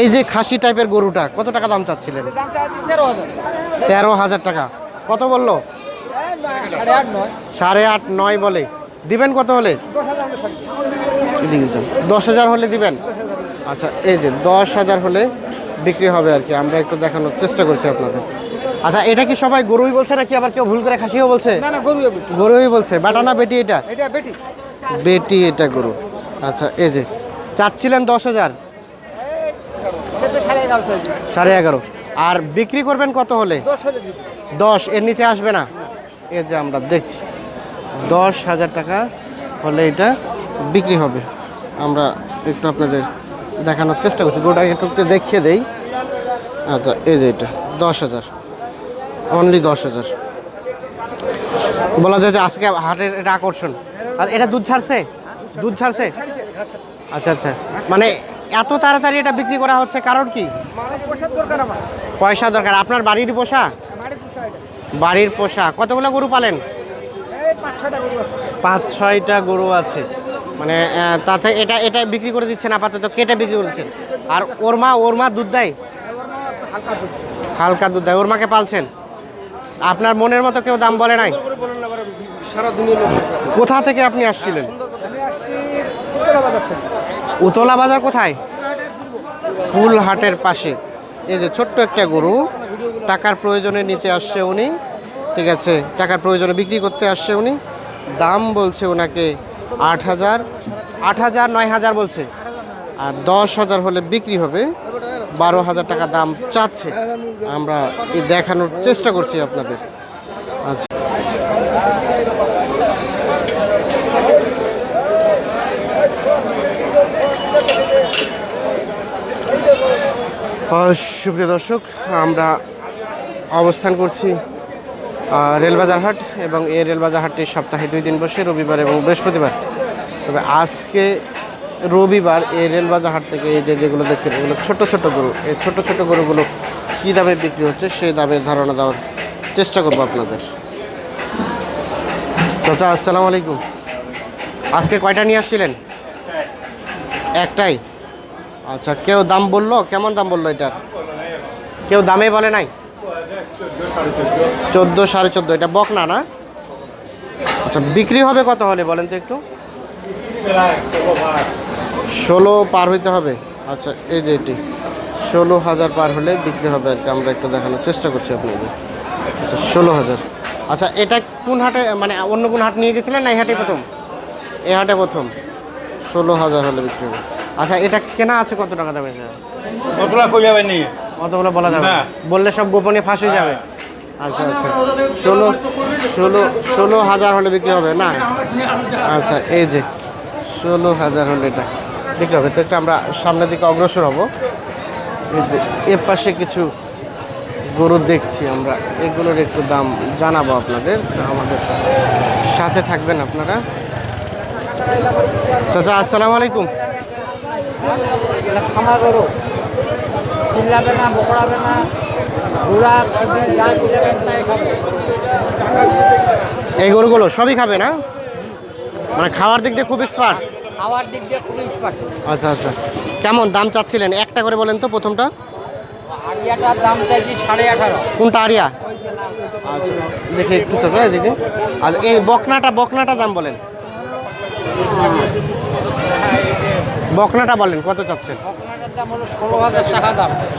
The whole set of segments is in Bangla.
এই যে খাসি টাইপের গরুটা কত টাকা দাম চাচ্ছিলেন? তেরো হাজার টাকা। কত বলল? সাড়ে আট নয় বলে। দিবেন কত হলে? দশ হাজার হলে দিবেন। আচ্ছা এই যে দশ হাজার হলে বিক্রি হবে আর কি। আমরা একটু দেখানোর চেষ্টা করছি আপনাকে আচ্ছা এটা কি সবাই গরুই বলছে নাকি আবার কেউ ভুল করে খাসিও বলছে? গরুই বলছে। বাটা না বেটি এটা? বেটি এটা গরু। আচ্ছা এই যে চাচ্ছিলেন দশ হাজার। সাড়ে এগারো। আর বিক্রি করবেন কত হলে? দশ এর নিচে আসবে না? এই যে আমরা দেখছি। দশ হাজার টাকা হলে এটা বিক্রি হবে। আমরা একটু আপনাদের দেখানোর চেষ্টা করছি। গোটা একটু একটু দেখিয়ে দেই। আচ্ছা এই যে এটা। দশ হাজার। অনলি দশ হাজার। বলা যায় যে আজকে হাটের এটা আকর্ষণ। আর এটা দুধ ছাড়ছে? দুধ ছাড়ছে। আচ্ছা আচ্ছা। মানে এত তাড়াতাড়ি এটা বিক্রি করা হচ্ছে কারণ কি? পয়সা দরকার। আপনার বাড়ির পোষা? বাড়ির পোষা। কতগুলো গরু পালেন? পাঁচ, ছয়টা গরু আছে। মানে তাতে এটা এটা বিক্রি করে দিচ্ছেন আপাতত। কেটে বিক্রি করে দিচ্ছেন। আর ওর মা ওর মা দুধ দেয়? হালকা দুধ দেয়। ওর মাকে পালছেন? আপনার মনের মতো কেউ দাম বলে নাই? কোথা থেকে আপনি আসছিলেন? উতলা বাজার কোথায়? পুলহাটের পাশে। এই যে ছোট্ট একটা গরু, টাকার প্রয়োজনে নিতে আসছে উনি, ঠিক আছে, টাকার প্রয়োজনে বিক্রি করতে আসছে উনি। দাম বলছে ওনাকে আট হাজার আট হাজার, নয় হাজার বলছে। আর দশ হাজার হলে বিক্রি হবে, বারো হাজার টাকা দাম চাচ্ছে। আমরা এই দেখানোর চেষ্টা করছি আপনাদের। আচ্ছা। সুপ্রিয় দর্শক, আমরা অবস্থান করছি রেলবাজার হাট এবং এই রেলবাজার হাটটি সপ্তাহে দুই দিন বসে, রবিবার এবং বৃহস্পতিবার। তবে আজকে রবিবার এই রেলবাজার হাট থেকে এই যে যেগুলো দেখছেন, এগুলো ছোট ছোট গরু। এই ছোট ছোট গরুগুলো কী দামে বিক্রি হচ্ছে সেই দামের ধারণা দেওয়ার চেষ্টা করব আপনাদের। চাচা, আসসালামু আলাইকুম। আজকে কয়টা নিয়ে আসছিলেন? একটাই? আচ্ছা কেউ দাম বলল? কেমন দাম বলল এটার? কেউ দামে বলে নাই? চোদ্দ সাড়ে চোদ্দ, এটা বকনা না? আচ্ছা বিক্রি হবে কত হলে, বলেন তো একটু? ষোলো পার হইতে হবে। আচ্ছা এই যে এটি। ষোলো হাজার পার হলে বিক্রি হবে আর কি, আমরা একটু দেখানোর চেষ্টা করছি আপনাদের। আচ্ছা ষোলো হাজার। আচ্ছা এটা কোন হাটে মানে অন্য কোন হাট নিয়ে গেছিলেন না এই হাটে প্রথম? এই হাটে প্রথম। ষোলো হাজার হলে বিক্রি হবে। আচ্ছা এটা কেনা আছে কত টাকা দামে? কতটা কই যাবে নি অতগুলো বলা যাবে। বললে সব গোপনে ফাঁস হয়ে যাবে। আচ্ছা আচ্ছা। ষোলো ষোলো ষোলো হাজার হলে বিক্রি হবে না? আচ্ছা এই যে ষোলো হাজার হলে এটা বিক্রি হবে। তো একটু আমরা সামনের দিকে অগ্রসর হব। এই যে এর পাশে কিছু গরু দেখছি আমরা। এগুলোর একটু দাম জানাব আপনাদের। আমাদের সাথে থাকবেন আপনারা। চাচা আসসালামু আলাইকুম। খামার গরু চিল্লাবে না বকড়াবে না ঘোড়া যা চিল্লাবেন তাই খাবে। এই গরুগুলো সবই খাবে না? মানে খাওয়ার দিক দিয়ে খুব এক্সপার্ট খাওয়ার দিক দিয়ে খুবই এক্সপার্ট আচ্ছা আচ্ছা। কেমন দাম চাচ্ছিলেন? একটা করে বলেন তো প্রথমটা। আড়িয়াটার দাম চাইছি সাড়ে আঠারো। কোনটা আরিয়া আচ্ছা দেখে একটু চাচা এদিকে। আর এই বকনাটা বকনাটা দাম বলেন। বকনাটা বলেন কত চাচ্ছেন?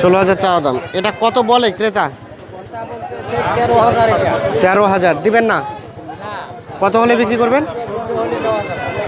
ষোলো হাজার চাওয়া দাম। এটা কত বলে ক্রেতা? তেরো হাজার দিবেন না? কত হলে বিক্রি করবেন?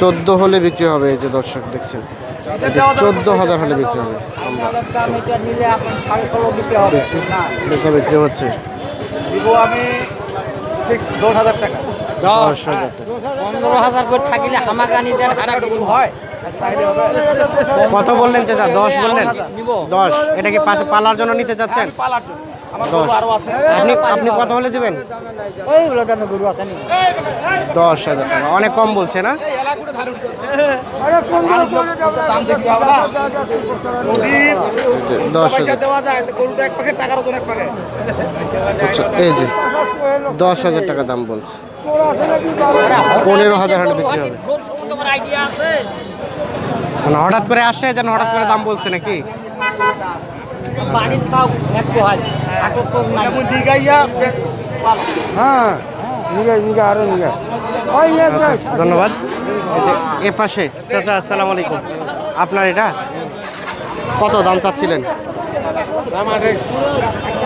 চোদ্দ হলে বিক্রি হবে এই যে দর্শক দেখছেন। চোদ্দ হাজার হলে বিক্রি হবে। বেচা বিক্রি হচ্ছে। দশ হাজার টাকা। পনেরো হাজার করে থাকিলে হামাগানি হারা হয়। কত বললেন চাচা? দশ বললেন? দশ। এটা কি পাশে পালার জন্য নিতে চাচ্ছেন? পালার জন্য। আমার দশ। গরু আরও আছে। আপনি আপনি কত হলে দিবেন? দশ হাজার টাকা। অনেক কম বলছে না? দশ আচ্ছা এই যে দশ হাজার টাকা দাম বলছে। পনেরো হাজার হলে বিক্রি হবে। তোমার আইডিয়া আছে। মানে হঠাৎ করে আসে যেন হঠাৎ করে দাম বলছে নাকি? হয় হ্যাঁ আরও আচ্ছা ধন্যবাদ। এ পাশে চাচা আসসালামু আলাইকুম। আপনার এটা? কত দাম চাচ্ছিলেন?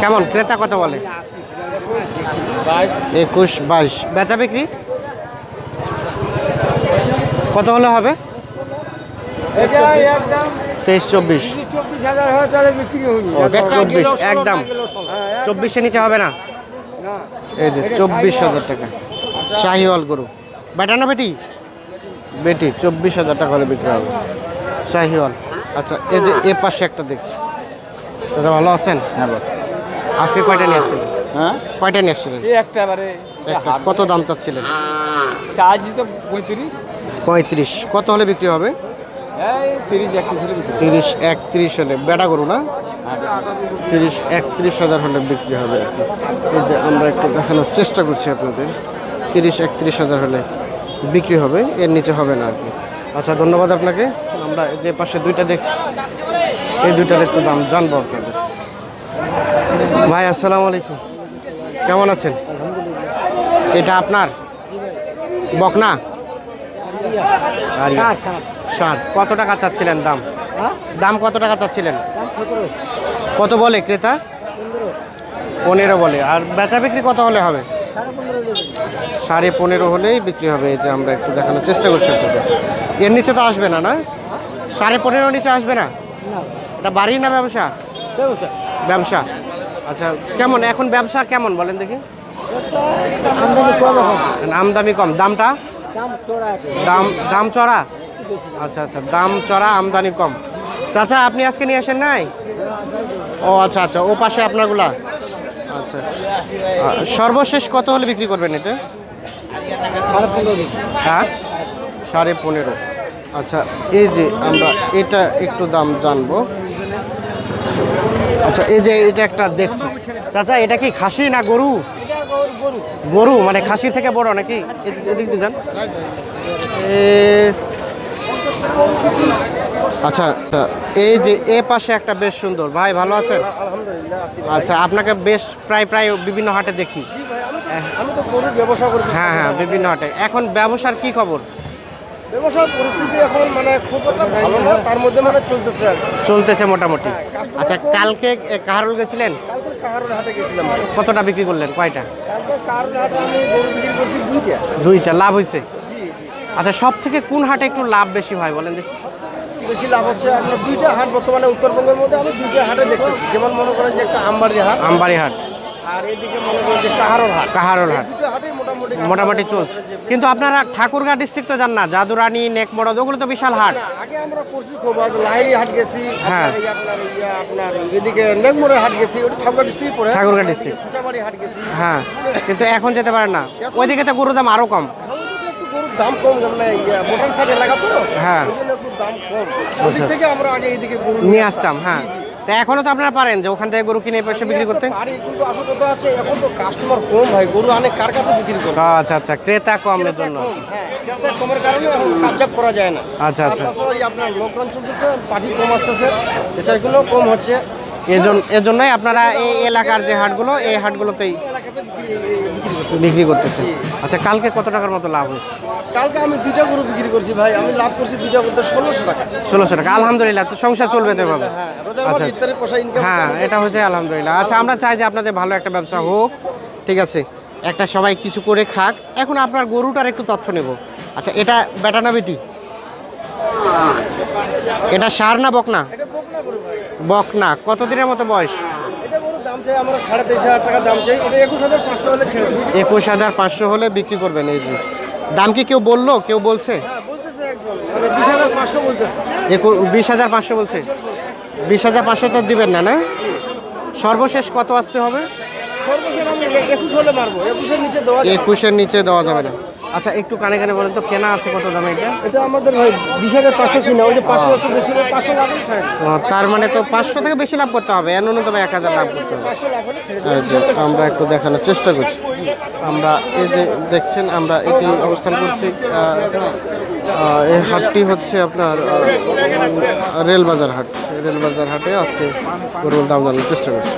কেমন? ক্রেতা কত বলে? একুশ বাইশ। বেচা বিক্রি? কত হলে হবে? তেইশ চব্বিশ। চব্বিশ। হয় একদম। চব্বিশে নিচে হবে না? এই যে চব্বিশ হাজার টাকা। শাহিওয়াল গরু। বেটা না বেটি? বেটি চব্বিশ হাজার টাকা হলে বিক্রি হবে। শাহিওয়াল। আচ্ছা এই যে এ পাশে একটা দেখছি। দাদা ভালো আছেন? আজকে কয়টা নিয়ে আসছিলেন হ্যাঁ? কয়টা নিয়ে আসছিলেন? একটা কত দাম চাচ্ছিলেন? তো পঁয়ত্রিশ। পঁয়ত্রিশ। কত হলে বিক্রি হবে? তিরিশ একত্রিশ হলে তিরিশ একত্রিশ হলে। বেটা গরু না? তিরিশ একত্রিশ হাজার হলে বিক্রি হবে আর কি। এই যে আমরা একটু দেখানোর চেষ্টা করছি আপনাদের। তিরিশ একত্রিশ হাজার হলে বিক্রি হবে এর নিচে হবে না আর কি। আচ্ছা ধন্যবাদ আপনাকে। আমরা যে পাশে দুইটা দেখছি এই দুইটার একটু দাম জানব আপনাদের। ভাই আসসালামু আলাইকুম। কেমন আছেন? এটা আপনার? বকনা? আরিয়া। ষাট। কত টাকা চাচ্ছিলেন দাম? দাম কত টাকা চাচ্ছিলেন? কত বলে ক্রেতা? পনেরো। বলে। আর বেচা বিক্রি কত হলে হবে? সাড়ে পনেরো হলেই বিক্রি হবে। এই যে আমরা একটু দেখানোর চেষ্টা করছি আপনাদের। এর নিচে তো আসবে না না? সাড়ে পনেরো নিচে আসবে না? এটা বাড়ি না ব্যবসা? ব্যবসা। আচ্ছা কেমন? এখন ব্যবসা কেমন বলেন দেখি। আমদানি কম দামটা? দাম দাম চড়া? আচ্ছা আচ্ছা দাম চড়া আমদানি কম। চাচা, আপনি আজকে নিয়ে আসেন নাই? ও আচ্ছা আচ্ছা ও পাশে আপনারগুলা। আচ্ছা। সর্বশেষ কত হলে বিক্রি করবেন এটা হ্যাঁ? সাড়ে পনেরো। আচ্ছা এই যে আমরা এটা একটু দাম জানব। আচ্ছা এই যে এটা একটা দেখছি। চাচা, এটা কি খাসি না গরু? গরু মানে খাসি থেকে বড় নাকি? এদিক দিয়ে যান। আচ্ছা আচ্ছা, এই যে এ পাশে একটা বেশ সুন্দর। ভাই ভালো আছেন? আচ্ছা আপনাকে বেশ প্রায় প্রায় বিভিন্ন হাটে দেখি। হ্যাঁ হ্যাঁ বিভিন্ন হাটে। এখন ব্যবসার কি খবর? ব্যবসার পরিস্থিতি এখন মানে খুব একটা ভালো না তার মধ্যে মানে চলতেছে আর চলতেছে মোটামুটি। আচ্ছা কালকে কাহারুল গেছিলেন? কালকে হাটে গেছিলাম কতটা বিক্রি করলেন? কয়টা? কালকে হাটে আমি গরু বিক্রি করছি দুইটা। দুইটা। লাভ হয়েছে? আচ্ছা সব থেকে কোন হাটে একটু লাভ বেশি হয় বলেন দেখি। বেশি লাভ হচ্ছে আপনার দুইটা হাট বর্তমানে উত্তরবঙ্গের মধ্যে আমি দুইটা হাটে দেখতেছি। যেমন মনে করেন যে একটা আমবাড়ি হাট আমবাড়ি হাট। আর এদিকে মনে করেন যে কাহারোর হাট। কাহারোল হাট। দুটো হাটেই মোটামুটি মোটামুটি চলছে। কিন্তু আপনারা ঠাকুরগাঁ ডিস্ট্রিক্ট তো যান না জাদুরানি ওগুলো তো বিশাল হাট। আগে আমরা করছি খুব লাহিরি হাট গেছি হ্যাঁ। আপনার আপনার এদিকে হাট গেছি ওটা ডিস্ট্রিক্ট পড়ে। ঠাকুরগাঁ ডিস্ট্রিক্ট হাট গেছি। হ্যাঁ কিন্তু এখন যেতে পারেন না। ওইদিকে তো গরুর দাম আরও কম এখন তো একটু গরুর দাম কম মানে মোটর তো হ্যাঁ। দাম কম। ওদিক থেকে আমরা আগে এইদিকে গরু নিয়ে আসতাম। হ্যাঁ। তা আপনারা পারেন যে ওখান থেকে গরু কিনে পয়সা বিক্রি করতে পারি কিন্তু আসল কথা আছে এখন তো কাস্টমার কম ভাই গরু অনেক কার কাছে বিক্রি করে আচ্ছা আচ্ছা ক্রেতা কমের জন্য। হ্যাঁ ক্রেতা কমের কারণে এখন কাবজাব করা যায় না। আচ্ছা আচ্ছা। এই আপনার লকডাউন চলতেছে পার্টি কম আসতেছে এটাগুলো কম হচ্ছে। এজন এজন্যই আপনারা এই এলাকার যে হাটগুলো এই হাটগুলোতেই বিক্রি করতেছে। আচ্ছা কালকে কত টাকার মতো লাভ হয়েছে? কালকে আমি দুইটা গরু বিক্রি করছি ভাই। আমি লাভ করছি দুইটা করতে ষোলোশো টাকা। ষোলোশো টাকা। আলহামদুলিল্লাহ তো সংসার চলবে তো এভাবে। হ্যাঁ রোজার আচ্ছা, হ্যাঁ এটা হচ্ছে আলহামদুলিল্লাহ। আচ্ছা আমরা চাই যে আপনাদের ভালো একটা ব্যবসা হোক। ঠিক আছে একটা সবাই কিছু করে খাক। এখন আপনার গরুটার একটু তথ্য নেব। আচ্ছা এটা বেটা না বেটি? এটা সার না বকনা? বকনা গরু ভাই। বকনা। কত দিনের মতো বয়স? চাই আমরা সাড়ে তেইশ হাজার টাকা দাম চাই। এটা একুশ হাজার পাঁচশো হলে ছেড়ে দেবো। একুশ হাজার পাঁচশো হলে বিক্রি করবেন এই যে। দাম কি কেউ বলল? কেউ বলছে? হ্যাঁ মানে বিশ হাজার পাঁচশো বলছে। বিশ হাজার পাঁচশো তো দিবেন না না? সর্বশেষ কত আসতে হবে? একুশের নিচে দেওয়া যাবে না। আচ্ছা একটু কানে কানে বলেন তো কেনা আছে কত দামে এটা? এটা আমাদের ভাই বিশ হাজার পাঁচশো কিনা ওই যে পাঁচশো একটু বেশি পাঁচশো লাভ তার মানে তো পাঁচশো থেকে বেশি লাভ করতে হবে ন্যূনতম এক হাজার লাভ করতে হবে। আমরা একটু দেখানোর চেষ্টা করছি। আমরা এই যে দেখছেন আমরা এটি অবস্থান করছি এই হাটটি হচ্ছে আপনার রেলবাজার হাট। রেলবাজার হাটে আজকে গরুর দাম জানার চেষ্টা করছি।